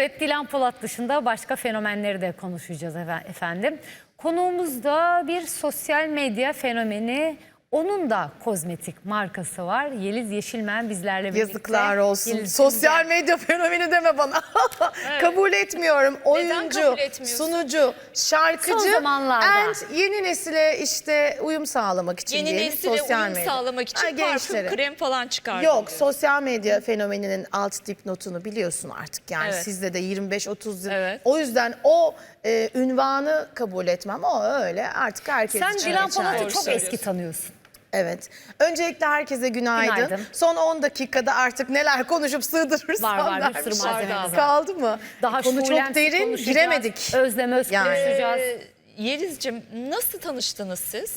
Evet Dilan Polat dışında başka fenomenleri de konuşacağız efe- efendim. Konuğumuz da bir sosyal medya fenomeni. Onun da kozmetik markası var. Yeliz Yeşilmen bizlerle birlikte. Yazıklar olsun. Yeliz'cim Sosyal medya fenomeni deme bana. kabul etmiyorum. Oyuncu, sunucu, şarkıcı. Son zamanlarda. and yeni nesile işte uyum sağlamak için Yeni diyelim, nesile sosyal uyum medya. sağlamak için Ha, parfüm, gençlere. krem falan çıkardı. Yok sosyal medya fenomeninin alt dipnotunu biliyorsun artık yani Evet. sizde de 25-30 yıl. Evet. O yüzden o e, ünvanı kabul etmem o öyle artık herkes Sen için Dilan. Polat'ı çok eski tanıyorsun. Evet. Öncelikle herkese günaydın. Günaydın. Son 10 dakikada artık neler konuşup sığdırırsam Var, var, bir sürü malzememiz var. Kaldı mı? Daha Konu çok derin konuşacağız. giremedik. Özlem öz Yani. konuşacağız. Ee, Yeliz'cim nasıl tanıştınız siz?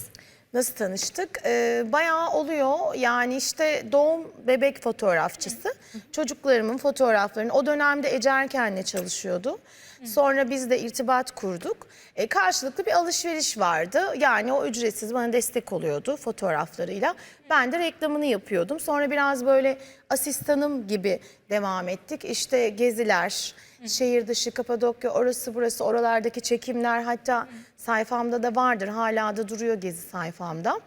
Nasıl tanıştık? Ee, bayağı oluyor. Yani işte doğum bebek fotoğrafçısı. Çocuklarımın fotoğraflarını o dönemde Ece Erken'le çalışıyordu. Sonra biz de irtibat kurduk. E, karşılıklı bir alışveriş vardı. Yani o ücretsiz bana destek oluyordu fotoğraflarıyla. Ben de reklamını yapıyordum. Sonra biraz böyle asistanım gibi devam ettik. İşte geziler, şehir dışı, Kapadokya, orası burası, oralardaki çekimler hatta sayfamda da vardır. Hala da duruyor gezi sayfamda.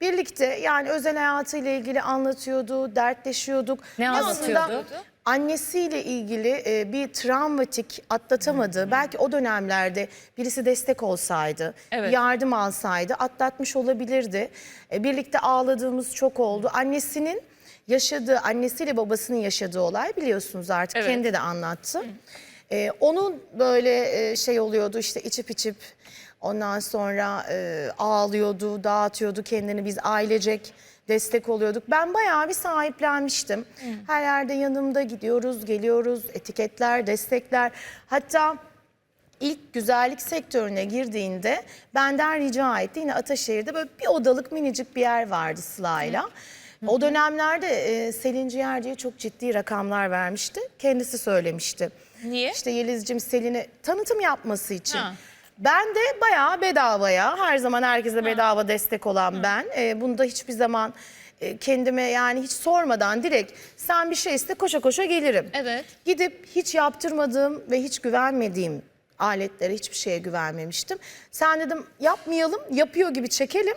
Birlikte yani özel hayatıyla ilgili anlatıyordu, dertleşiyorduk. Ne anlatıyordu? Annesiyle ilgili e, bir travmatik atlatamadı. Belki o dönemlerde birisi destek olsaydı, Evet. yardım alsaydı atlatmış olabilirdi. E, birlikte ağladığımız çok oldu. Annesinin yaşadığı, annesiyle babasının yaşadığı olay biliyorsunuz artık Evet. kendi de anlattı. E, onun böyle e, şey oluyordu işte içip içip ondan sonra e, ağlıyordu, dağıtıyordu kendini biz ailecek destek oluyorduk. Ben bayağı bir sahiplenmiştim. Her yerde yanımda gidiyoruz, geliyoruz, etiketler, destekler. Hatta ilk güzellik sektörüne girdiğinde benden rica etti. Yine Ataşehir'de böyle bir odalık minicik bir yer vardı Sıla'yla. O dönemlerde e, Selin Ciğerci'ye çok ciddi rakamlar vermişti. Kendisi söylemişti. Niye? İşte Yeliz'cim Selin'e tanıtım yapması için. Ha. Ben de bayağı bedavaya, her zaman herkese bedava destek olan ben. E, bunda hiçbir zaman e, kendime yani hiç sormadan direkt sen bir şey iste koşa koşa gelirim. Evet. Gidip hiç yaptırmadığım ve hiç güvenmediğim aletlere hiçbir şeye güvenmemiştim. Sen dedim yapmayalım, yapıyor gibi çekelim.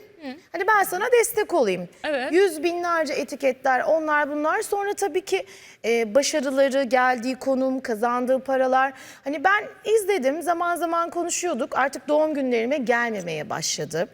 Hani ben sana destek olayım. Evet. Yüz binlerce etiketler, onlar bunlar. Sonra tabii ki e, başarıları, geldiği konum, kazandığı paralar. Hani ben izledim, zaman zaman konuşuyorduk. Artık doğum günlerime gelmemeye başladı.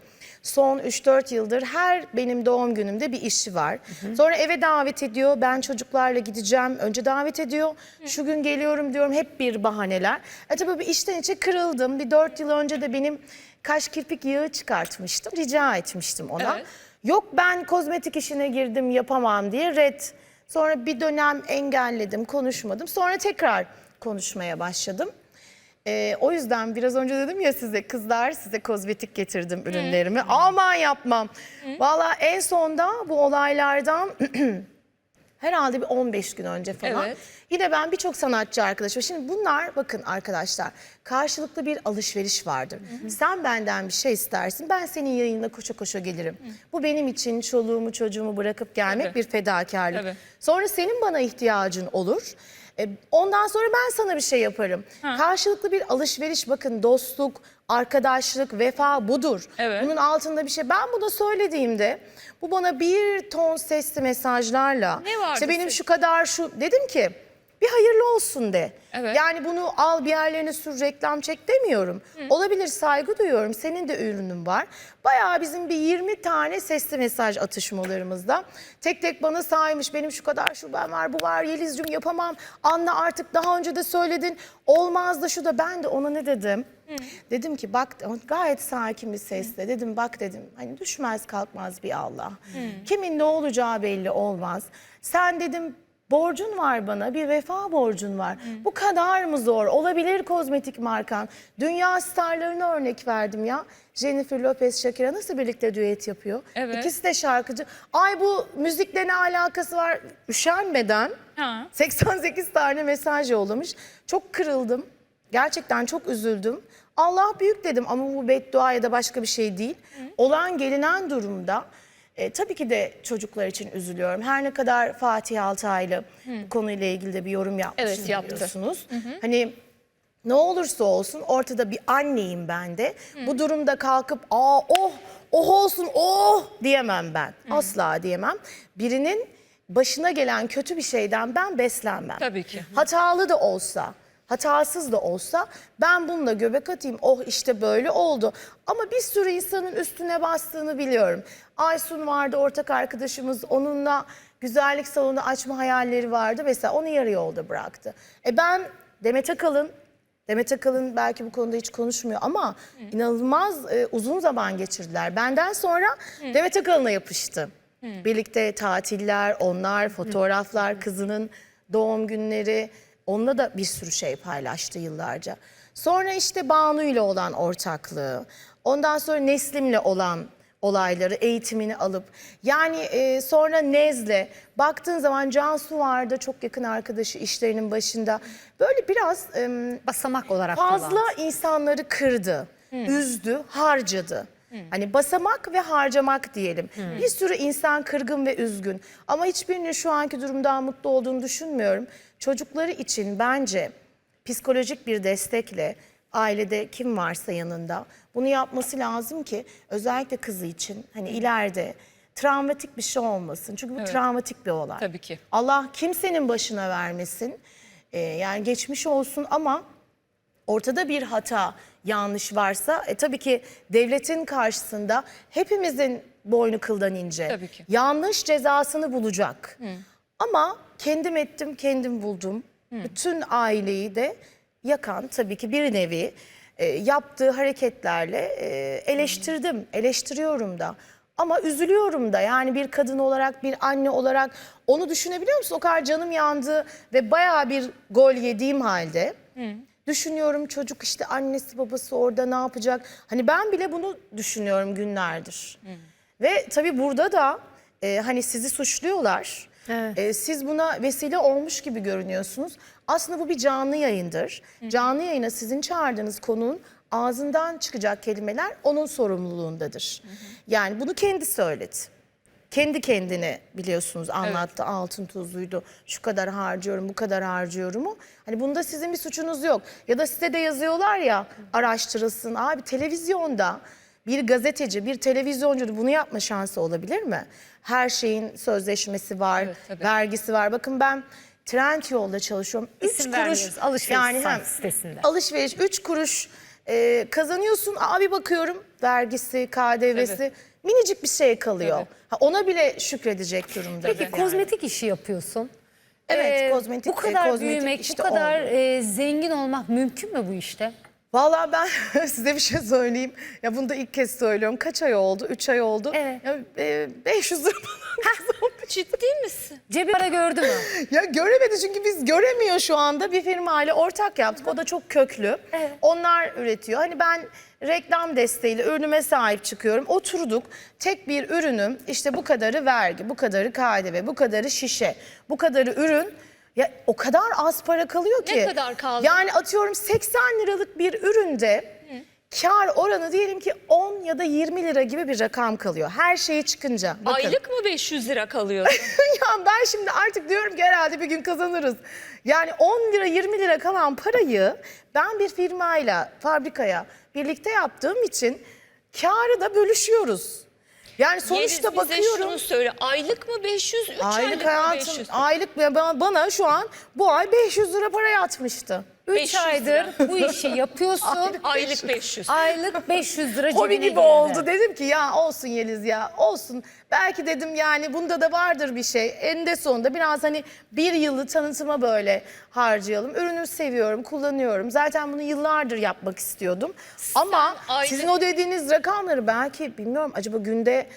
Son 3-4 yıldır her benim doğum günümde bir işi var. Sonra eve davet ediyor. Ben çocuklarla gideceğim. Önce davet ediyor. Şu gün geliyorum diyorum. Hep bir bahaneler. E tabii bir içten içe kırıldım. Bir 4 yıl önce de benim kaş kirpik yağı çıkartmıştım. Rica etmiştim ona. Evet. Yok ben kozmetik işine girdim yapamam diye red. Sonra bir dönem engelledim, konuşmadım. Sonra tekrar konuşmaya başladım. Ee, o yüzden biraz önce dedim ya size kızlar size kozmetik getirdim ürünlerimi. Aman yapmam. Valla en sonda bu olaylardan herhalde bir 15 gün önce falan. Evet. Yine ben birçok sanatçı arkadaşım. Şimdi bunlar bakın arkadaşlar karşılıklı bir alışveriş vardır. Sen benden bir şey istersin ben senin yayınına koşa koşa gelirim. Bu benim için çoluğumu çocuğumu bırakıp gelmek Tabii. bir fedakarlık. Tabii. Sonra senin bana ihtiyacın olur. E, Ondan sonra ben sana bir şey yaparım. Karşılıklı bir alışveriş bakın dostluk, arkadaşlık, vefa budur. Evet. Bunun altında bir şey. Ben bunu söylediğimde bu bana bir ton sesli mesajlarla Ne vardı işte benim şu kadar şu dedim ki bir hayırlı olsun de. Evet. Yani bunu al bir yerlerine sür reklam çek demiyorum. Olabilir saygı duyuyorum. Senin de ürünün var. Bayağı bizim bir 20 tane sesli mesaj atışmalarımızda. Tek tek bana saymış. Benim şu kadar şu ben var bu var Yeliz'cim yapamam. Anla artık daha önce de söyledin. Olmaz da şu da ben de ona ne dedim? Dedim ki bak gayet sakin bir sesle dedim bak dedim hani düşmez kalkmaz bir Allah. Kimin ne olacağı belli olmaz. Sen dedim Borcun var bana, bir vefa borcun var. Bu kadar mı zor? Olabilir kozmetik markan. Dünya starlarına örnek verdim ya. Jennifer Lopez, Shakira nasıl birlikte düet yapıyor? Evet. İkisi de şarkıcı. Ay bu müzikle ne alakası var? Üşenmeden Ha. 88 tane mesaj yollamış. Çok kırıldım. Gerçekten çok üzüldüm. Allah büyük dedim ama bu beddua ya da başka bir şey değil. Olan gelinen durumda E, tabii ki de çocuklar için üzülüyorum. Her ne kadar Fatih Altaylı bu konuyla ilgili de bir yorum yapmıştı Evet, yaptı. biliyorsunuz. Hani ne olursa olsun ortada bir anneyim ben de. Bu durumda kalkıp aa oh oh olsun oh diyemem ben. Asla diyemem. Birinin başına gelen kötü bir şeyden ben beslenmem. Tabii ki. Hatalı da olsa, hatasız da olsa ben bununla göbek atayım. Oh işte böyle oldu. Ama bir sürü insanın üstüne bastığını biliyorum. Aysun vardı ortak arkadaşımız. Onunla güzellik salonu açma hayalleri vardı. Mesela onu yarı yolda bıraktı. E ben Demet Akalın Demet Akalın belki bu konuda hiç konuşmuyor ama inanılmaz e, uzun zaman geçirdiler. Benden sonra Demet Akalın'a yapıştı. Birlikte tatiller, onlar, fotoğraflar, kızının doğum günleri. Onunla da bir sürü şey paylaştı yıllarca. Sonra işte Banu ile olan ortaklığı, ondan sonra Neslim'le olan olayları, eğitimini alıp yani e, sonra Nez'le baktığın zaman Cansu vardı çok yakın arkadaşı işlerinin başında. Böyle biraz em, Basamak olarak fazla kullandı. insanları kırdı, üzdü, harcadı. Hani basamak ve harcamak diyelim. Bir sürü insan kırgın ve üzgün. Ama hiçbirinin şu anki durumdan mutlu olduğunu düşünmüyorum. Çocukları için bence psikolojik bir destekle ailede kim varsa yanında bunu yapması lazım ki özellikle kızı için hani ileride travmatik bir şey olmasın. Çünkü bu travmatik bir olay. Tabii ki. Allah kimsenin başına vermesin. Ee, yani geçmiş olsun ama ortada bir hata, yanlış varsa e, tabii ki devletin karşısında hepimizin boynu kıldan ince. Tabii ki. Yanlış cezasını bulacak. Ama kendim ettim, kendim buldum. Bütün aileyi de yakan tabii ki bir nevi e, yaptığı hareketlerle e, eleştirdim, eleştiriyorum da. Ama üzülüyorum da yani bir kadın olarak, bir anne olarak onu düşünebiliyor musun? O kadar canım yandı ve bayağı bir gol yediğim halde düşünüyorum çocuk işte annesi babası orada ne yapacak? Hani ben bile bunu düşünüyorum günlerdir. Ve tabii burada da e, hani sizi suçluyorlar. Evet. E, siz buna vesile olmuş gibi görünüyorsunuz. Aslında bu bir canlı yayındır. Canlı yayına sizin çağırdığınız konuğun ağzından çıkacak kelimeler onun sorumluluğundadır. Yani bunu kendi söyledi. Kendi kendine biliyorsunuz anlattı altın tuzluydu. Şu kadar harcıyorum, bu kadar harcıyorumu. Hani bunda sizin bir suçunuz yok. Ya da size de yazıyorlar ya araştırılsın. Abi televizyonda bir gazeteci, bir televizyoncu bunu yapma şansı olabilir mi? Her şeyin sözleşmesi var, Evet, tabii. vergisi var. Bakın ben Trendyol'da çalışıyorum. Üç İsim vermiyoruz. Alışveriş hem sitesinde. Alışveriş 3 kuruş e, kazanıyorsun. Abi bakıyorum vergisi, KDV'si Tabii. Minicik bir şey kalıyor. Tabii. Ha, ona bile şükredecek durumda. Peki yani. kozmetik işi yapıyorsun. Evet, Ee, kozmetik- Bu kadar e, kozmetik büyümek, işte bu kadar e, zengin olmak mümkün mü bu işte? Vallahi ben size bir şey söyleyeyim. Ya bunu da ilk kez söylüyorum. Kaç ay oldu? 3 ay oldu. Evet. Ya, e, 500 lira. Ciddi misin? Cebi para gördü mü? Ya göremedi çünkü biz göremiyor şu anda. Bir firma ile ortak yaptık. O da çok köklü. Evet. Onlar üretiyor. Hani ben reklam desteğiyle ürünüme sahip çıkıyorum. Oturduk. Tek bir ürünüm işte bu kadarı vergi, bu kadarı KDV, bu kadarı şişe, bu kadarı ürün. Ya o kadar az para kalıyor ki. Ne kadar kaldı? Yani atıyorum 80 liralık bir üründe kar oranı diyelim ki 10 ya da 20 lira gibi bir rakam kalıyor. Her şeyi çıkınca. Bakın. Aylık mı 500 lira kalıyor? ya ben şimdi artık diyorum ki herhalde bir gün kazanırız. Yani 10 lira 20 lira kalan parayı ben bir firmayla fabrikaya birlikte yaptığım için karı da bölüşüyoruz. Yani sonuçta Yeliz bize bakıyorum. şunu söyle. Aylık mı 500, 3 aylık, Aylık mı hayatım, 500? aylık bana, bana şu an bu ay 500 lira para yatmıştı. 3 500 aydır bu işi yapıyorsun. Aylık 500. Aylık 500 lira Hobi cebine gibi girdi. oldu. Dedim ki ya olsun Yeliz ya olsun. Belki dedim yani bunda da vardır bir şey. Eninde sonunda biraz hani bir yılı tanıtıma böyle harcayalım. Ürünü seviyorum, kullanıyorum. Zaten bunu yıllardır yapmak istiyordum. Ama aylık- sizin o dediğiniz rakamları belki bilmiyorum acaba günde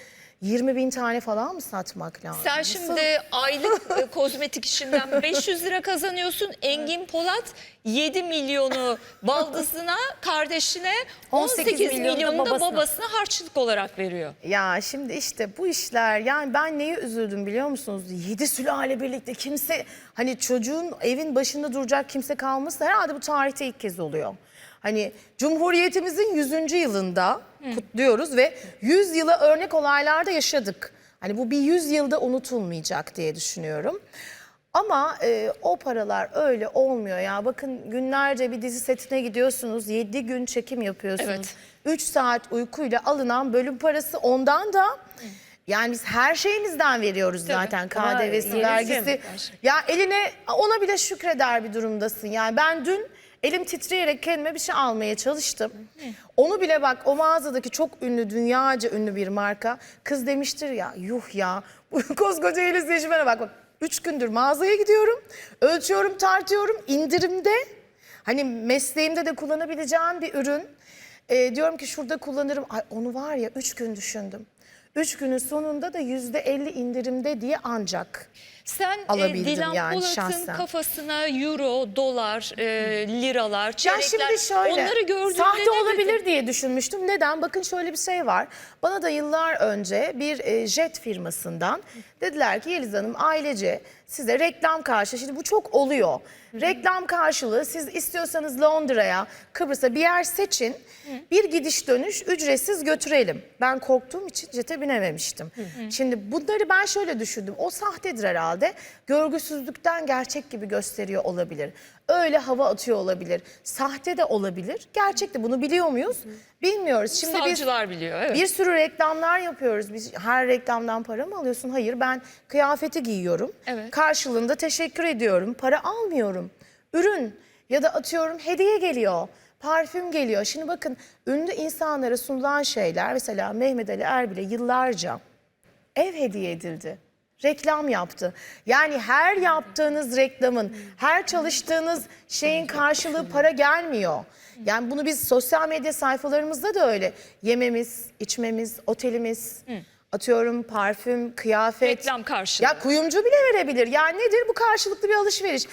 20 bin tane falan mı satmak lazım? Sen Nasıl? şimdi aylık e, kozmetik işinden 500 lira kazanıyorsun. Engin Polat 7 milyonu baldızına, kardeşine 18, 18 milyonu da babasına. babasına harçlık olarak veriyor. Ya şimdi işte bu işler yani ben neye üzüldüm biliyor musunuz? Yedi sülale birlikte kimse hani çocuğun evin başında duracak kimse kalması herhalde bu tarihte ilk kez oluyor. Hani Cumhuriyetimizin 100. yılında kutluyoruz ve 100 yıla örnek olaylarda yaşadık. Hani bu bir yüzyılda unutulmayacak diye düşünüyorum. Ama e, o paralar öyle olmuyor ya. Bakın günlerce bir dizi setine gidiyorsunuz. 7 gün çekim yapıyorsunuz. Evet. 3 saat uykuyla alınan bölüm parası ondan da yani biz her şeyimizden veriyoruz zaten Ama KDV'si, vergisi. Ya eline ona bile şükreder bir durumdasın. Yani ben dün elim titreyerek kendime bir şey almaya çalıştım. Onu bile bak o mağazadaki çok ünlü, dünyaca ünlü bir marka. Kız demiştir ya yuh ya koskoca Yeliz Yeşilmen'e bak bak. Üç gündür mağazaya gidiyorum, ölçüyorum, tartıyorum, indirimde. Hani mesleğimde de kullanabileceğim bir ürün. Ee, diyorum ki şurada kullanırım. Ay onu var ya üç gün düşündüm. Üç günün sonunda da yüzde elli indirimde diye ancak. Sen e, Alabildim Dilan yani Polat'ın şahsen. kafasına euro, dolar, e, liralar, Ya çeyrekler şimdi şöyle onları gördüğünde sahte ne olabilir dedin? diye düşünmüştüm. Neden? Bakın şöyle bir şey var. Bana da yıllar önce bir e, jet firmasından dediler ki Yeliz Hanım ailece size reklam karşılığı. Şimdi bu çok oluyor. Reklam karşılığı siz istiyorsanız Londra'ya, Kıbrıs'a bir yer seçin. Bir gidiş dönüş ücretsiz götürelim. Ben korktuğum için jete binememiştim. Şimdi bunları ben şöyle düşündüm. O sahtedir herhalde. Görgüsüzlükten gerçek gibi gösteriyor olabilir. Öyle hava atıyor olabilir. Sahte de olabilir. Gerçek de bunu biliyor muyuz? Bilmiyoruz. Şimdi biz Savcılar biliyor. Evet. bir sürü reklamlar yapıyoruz. Biz her reklamdan para mı alıyorsun? Hayır ben kıyafeti giyiyorum. Evet. Karşılığında teşekkür ediyorum. Para almıyorum. Ürün ya da atıyorum hediye geliyor. Parfüm geliyor. Şimdi bakın ünlü insanlara sunulan şeyler mesela Mehmet Ali Erbil'e yıllarca ev hediye edildi. Reklam yaptı. Yani her yaptığınız reklamın, her çalıştığınız şeyin karşılığı para gelmiyor. Yani bunu biz sosyal medya sayfalarımızda da öyle. Yememiz, içmemiz, otelimiz, atıyorum parfüm, kıyafet. Reklam karşılığı. Ya kuyumcu bile verebilir. Yani nedir bu karşılıklı bir alışveriş.